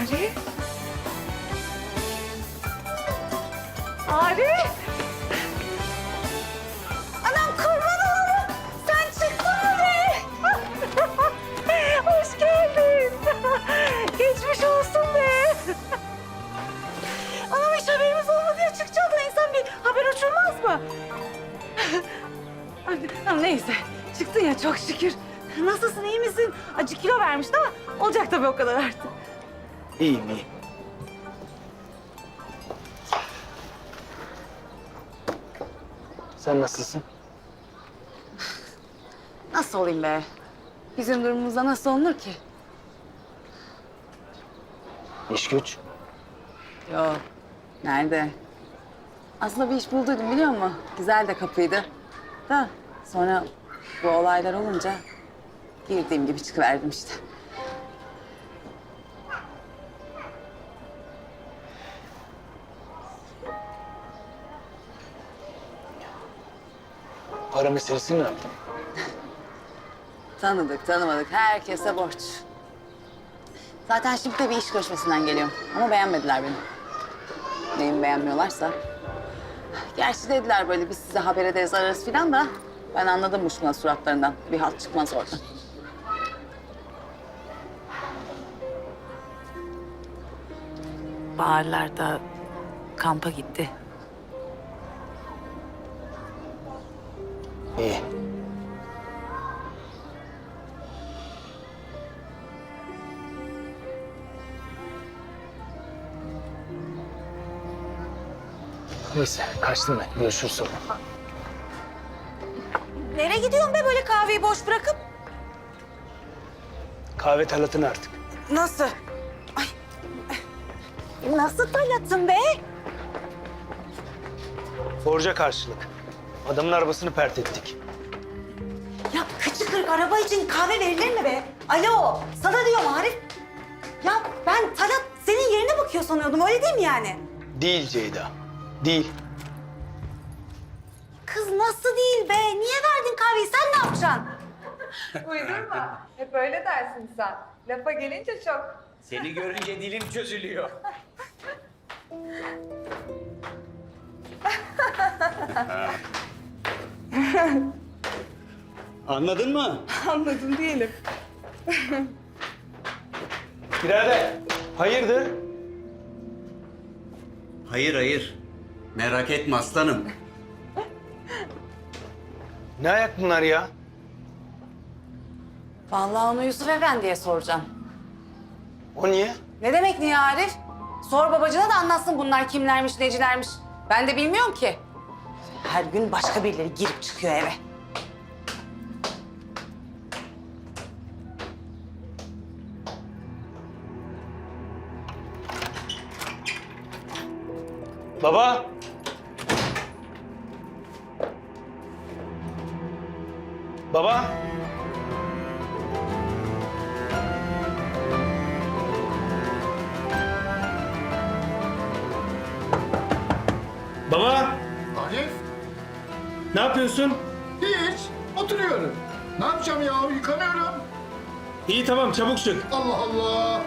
Arif. Arif. Anam kurban olurum. Sen çıktın mı be? Hoş geldin. Geçmiş olsun be. Anam hiç haberimiz olmadı ya çıkacağız insan bir haber uçurmaz mı? Ay, Neyse çıktın ya çok şükür. Nasılsın iyi misin? Acı kilo vermiştin ama olacak tabii o kadar artık. İyiyim iyiyim. Sen nasılsın? Nasıl olayım be? Bizim durumumuzda nasıl olunur ki? İş güç. Yok. Nerede? Aslında bir iş bulduydum biliyor musun? Güzel de kapıydı. Da sonra bu olaylar olunca girdiğim gibi çıkıverdim işte. Para meselesini ne yaptın? Tanıdık tanımadık herkese borç. Zaten şimdi de bir iş görüşmesinden geliyorum. Ama beğenmediler beni. Neyimi beğenmiyorlarsa. Gerçi dediler böyle biz size haber ederiz ararız filan da... ...ben anladım muşmula suratlarından. Bir halt çıkmaz oradan. Baharlar da kampa gitti. İyi. Neyse kaçtım ben. Görüşürüz sonra. Nereye gidiyorsun be böyle kahveyi boş bırakıp? Kahve talatın artık. Nasıl? Ay. Nasıl talatın be? Borca karşılık. Adamın arabasını pert ettik. Ya kıçı kırık araba için kahve verilir mi be? Alo, sana diyorum Arif. Ya ben Talat senin yerine bakıyor sanıyordum, öyle değil mi yani? Değil Ceyda. Değil. Kız nasıl değil be? Niye verdin kahveyi? Sen ne yapacaksın? Uydurma. Hep öyle dersin sen. Lafa gelince çok. Seni görünce dilim çözülüyor. Anladın mı? Anladım diyelim. Birader. Hayırdır? Hayır hayır. Merak etme aslanım. Ne ayak bunlar ya? Vallahi onu Yusuf Efendi'ye soracağım. O niye? Ne demek niye Arif? Sor babacına da anlatsın bunlar kimlermiş, necilermiş. Ben de bilmiyorum ki. Her gün başka birileri girip çıkıyor eve. Baba. Baba. Baba, Arif, ne yapıyorsun? hiç. Oturuyorum. Ne yapacağım ya? Yıkanıyorum. İyi tamam, çabuk çık. Allah Allah.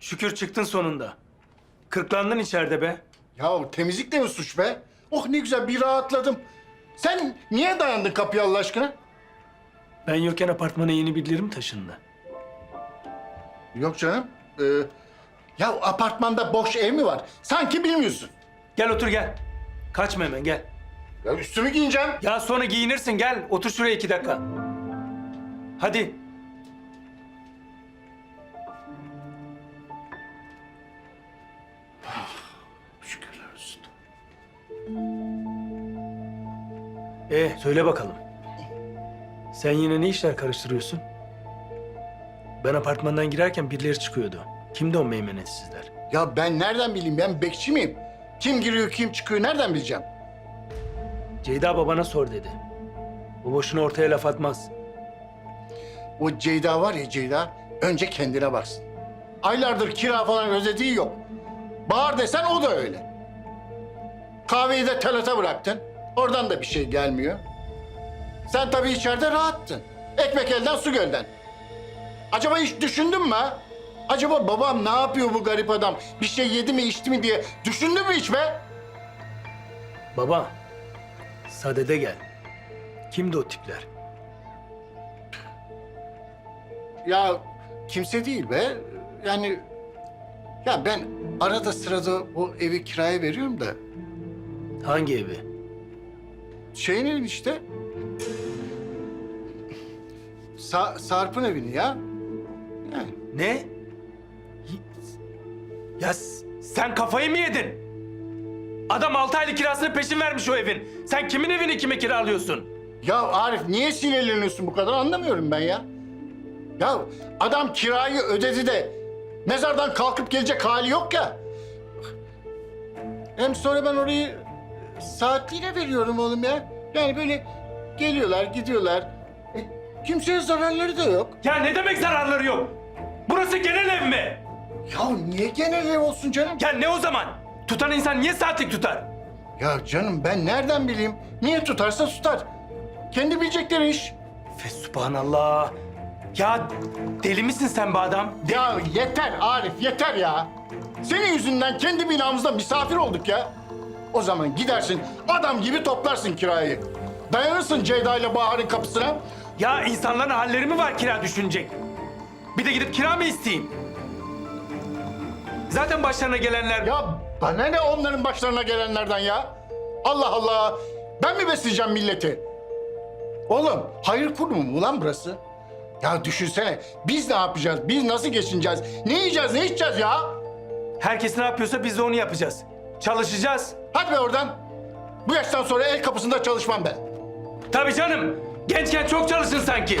Şükür çıktın sonunda. Kırklandın içeride be. Ya temizlik de mi suç be? Oh ne güzel bir rahatladım. Sen niye dayandın kapıya Allah aşkına? Ben yokken apartmana yeni birileri mi taşındı? Yok canım. Ee, ya apartmanda boş ev mi var? Sanki bilmiyorsun. Gel otur gel. Kaçma hemen gel. Ya üstümü giyineceğim. Ya sonra giyinirsin gel. Otur şuraya iki dakika. Hadi. Şükürler olsun. Ee söyle bakalım. Sen yine ne işler karıştırıyorsun? Ben apartmandan girerken birileri çıkıyordu. Kimdi o meymenetsizler? Ya ben nereden bileyim? Ben bekçi miyim? Kim giriyor, kim çıkıyor nereden bileceğim? Ceyda babana sor dedi. Bu boşuna ortaya laf atmaz. O Ceyda var ya Ceyda, önce kendine baksın. Aylardır kira falan ödediği yok. Bağır desen o da öyle. Kahveyi de telata bıraktın. Oradan da bir şey gelmiyor. Sen tabii içeride rahattın. Ekmek elden su gölden. Acaba hiç düşündün mü ha? Acaba babam ne yapıyor bu garip adam? Bir şey yedi mi içti mi diye düşündün mü hiç be? Baba, sadede gel. Kimdi o tipler? Ya kimse değil be. Yani ya ben arada sırada bu evi kiraya veriyorum da Hangi evi? şeyin evi işte. Sa- Sarp'ın evini ya. Yani Ne? Ya sen kafayı mı yedin? Adam altı aylık kirasını peşin vermiş o evin. Sen kimin evini kime kiralıyorsun? Ya Arif niye sinirleniyorsun bu kadar anlamıyorum ben ya. Ya adam kirayı ödedi de mezardan kalkıp gelecek hali yok ya. Hem sonra ben orayı saatliğine veriyorum oğlum ya. Yani böyle geliyorlar gidiyorlar. E, kimseye zararları da yok. Ya ne demek zararları yok? Burası genel ev mi? Ya niye genel ev olsun canım? Ya ne o zaman? Tutan insan niye saatlik tutar? Ya canım ben nereden bileyim? Niye tutarsa tutar. Kendi bilecekleri iş. Fesubhanallah. Ya deli misin sen be adam? Ya yeter Arif yeter ya. Senin yüzünden kendi binamızda misafir olduk ya. O zaman gidersin adam gibi toplarsın kirayı. Dayanırsın Ceyda ile Bahar'ın kapısına. Ya insanların halleri mi var kira düşünecek? Bir de gidip kira mı isteyeyim? Zaten başlarına gelenler... Ya bana ne onların başlarına gelenlerden ya? Allah Allah. Ben mi besleyeceğim milleti? Oğlum hayır kurumu mu lan burası? Ya düşünsene biz ne yapacağız? Biz nasıl geçineceğiz? Ne yiyeceğiz, ne içeceğiz ya? Herkes ne yapıyorsa biz de onu yapacağız. Çalışacağız. Hadi be oradan. Bu yaştan sonra el kapısında çalışmam ben. Tabii canım. Gençken çok çalışın sanki.